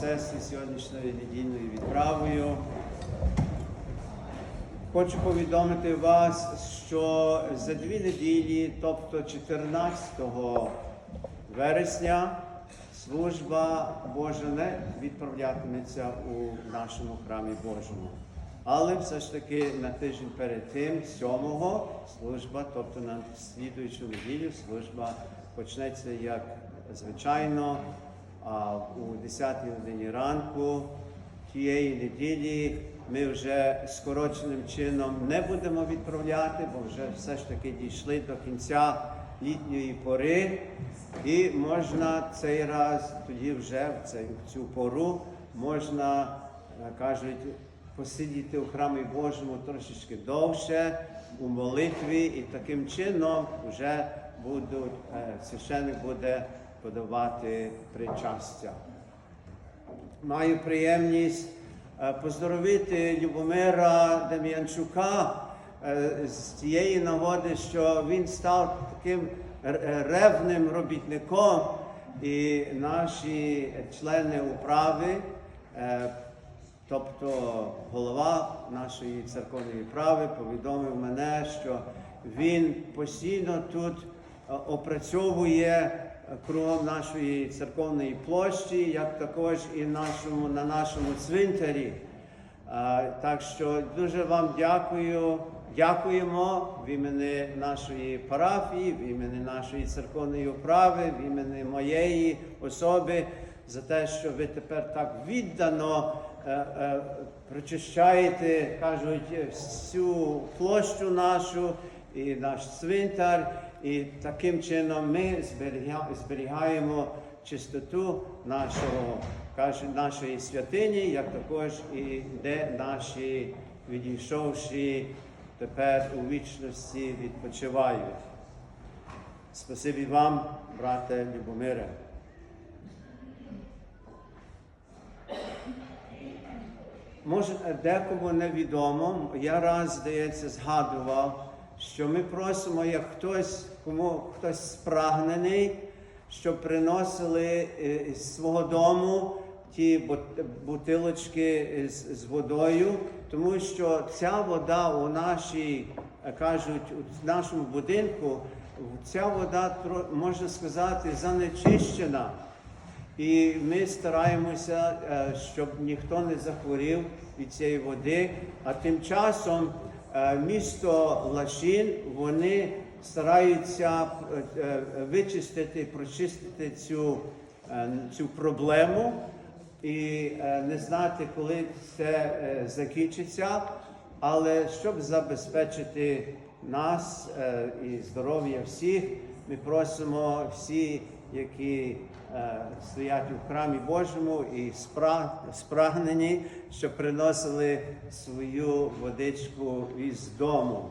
сестри сьогоднішньою недільною відправою. Хочу повідомити вас, що за дві неділі, тобто 14 вересня, служба Божа не відправлятиметься у нашому храмі Божому. Але все ж таки на тиждень перед тим, 7-го, служба, тобто на слідуючу неділю, служба почнеться як звичайно а у 10 годині ранку тієї неділі ми вже скороченим чином не будемо відправляти, бо вже все ж таки дійшли до кінця літньої пори, і можна цей раз, тоді вже в в цю пору можна, е, кажуть, посидіти у храмі Божому трошечки довше у молитві, і таким чином вже будуть, е, священник буде подавати причастя. Маю приємність е, поздоровити Любомира Дем'янчука е, з тієї нагоди, що він став таким е, ревним робітником, і наші члени управи, тобто голова нашої церковної управи, повідомив мене, що він постійно тут опрацьовує кругом нашої церковної площі, як також і нашому, на нашому цвинтарі. Так що дуже вам дякую, дякуємо в імені нашої парафії, в імені нашої церковної управи, в імені моєї особи за те, що ви тепер так віддано е, е, прочищаєте, кажуть, всю площу нашу і наш цвинтар, і таким чином ми зберігаємо чистоту нашого, нашої святині, як також і де наші відійшовші тепер у вічності відпочивають. Спасибі вам, брате Любомире. Може, декому невідомо, я раз, здається, згадував, що ми просимо, як хтось, кому хтось спрагнений, щоб приносили е, з свого дому ті бут- бутилочки з, з водою, тому що ця вода у нашій, е, кажуть, у нашому будинку, ця вода, можна сказати, занечищена. І ми стараємося, е, щоб ніхто не захворів від цієї води. А тим часом е, місто Лашин вони стараються е, е, вичистити, прочистити цю, е, цю проблему і е, не знати, коли це е, закінчиться. Але щоб забезпечити нас е, і здоров'я всіх, ми просимо всі, які е, стоять у храмі Божому і спра- спрагнені, щоб приносили свою водичку із дому.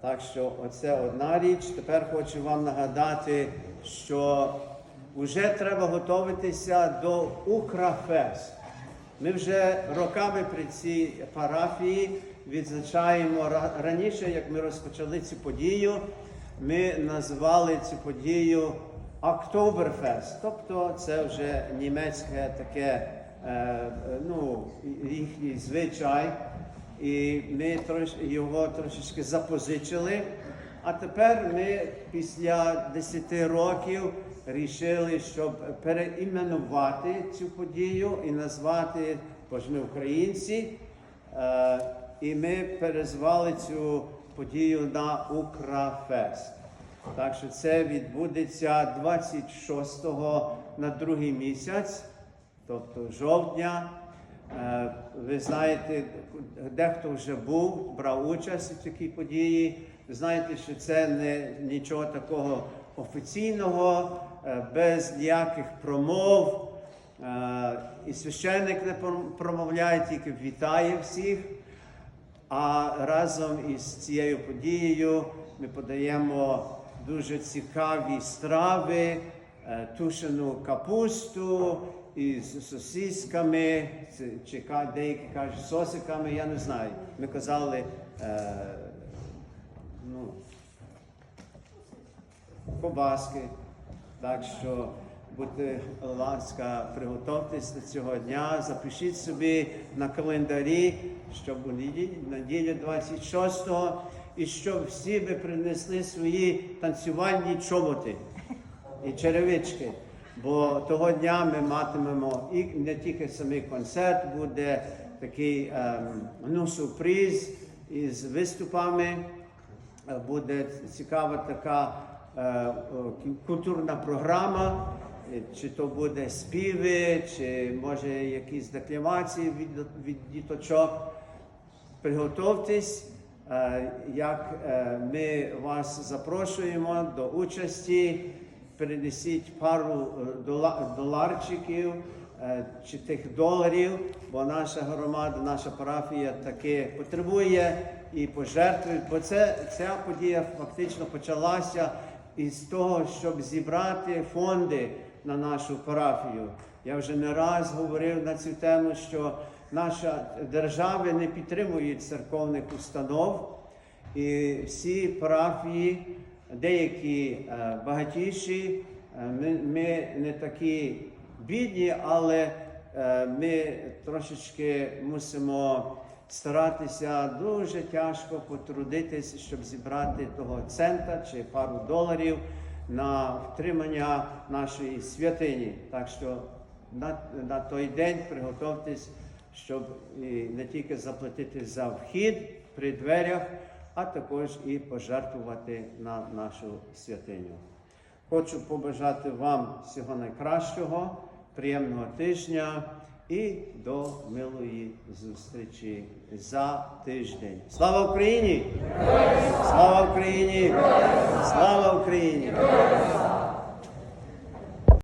Так що оце одна річ. Тепер хочу вам нагадати, що вже треба готуватися до Украфест. Ми вже роками при цій парафії відзначаємо раніше, як ми розпочали цю подію, ми називали цю подію Октоберфест. Тобто це вже німецьке таке е, ну, їхній звичай. І ми його трошечки запозичили. А тепер ми після 10 років рішили, щоб переіменувати цю подію і назвати, бо ж ми українці, е, і ми перезвали цю подію на Украфест. Так що це відбудеться 26-го на другий місяць, тобто жовтня. Е, Ви знаєте, дехто вже був, брав участь у такій події. Ви знаєте, що це не нічого такого офіційного, е, без ніяких промов. Е, І священник не промовляє, тільки вітає всіх. А разом із цією подією ми подаємо дуже цікаві страви, е, тушену капусту із сосисками, чи деякі кажуть сосиками, я не знаю. Ми казали, е, ну, кобаски. Так що будьте ласка, приготуйтесь до цього дня, запишіть собі на календарі, щоб у неділю, неділю 26-го, і щоб всі ви принесли свої танцювальні чоботи і черевички. Бо того дня ми матимемо і не тільки самий концерт, буде такий ем, ну, сюрприз із виступами. Е, Буде цікава така е, культурна програма, Е, чи то буде співи, чи може якісь декламації від, від діточок. Приготовтесь, е, як е, ми вас запрошуємо до участі. Принесіть пару е, доларчиків е, чи тих доларів, бо наша громада, наша парафія таки потребує і пожертвують. Бо це ця подія фактично почалася із того, щоб зібрати фонди на нашу парафію. Я вже не раз говорив на цю тему, що наша держави не підтримують церковних установ, і всі парафії, деякі е, багатіші, е, ми, ми не такі бідні, але е, ми трошечки мусимо старатися дуже тяжко потрудитися, щоб зібрати того цента чи пару доларів на втримання нашої святині. Так що на, на той день приготуйтесь, щоб не тільки заплатити за вхід при дверях, а також і пожертвувати на нашу святиню. Хочу побажати вам всього найкращого, приємного тижня і до милої зустрічі за тиждень. Слава Україні! Слава Україні! Слава Україні!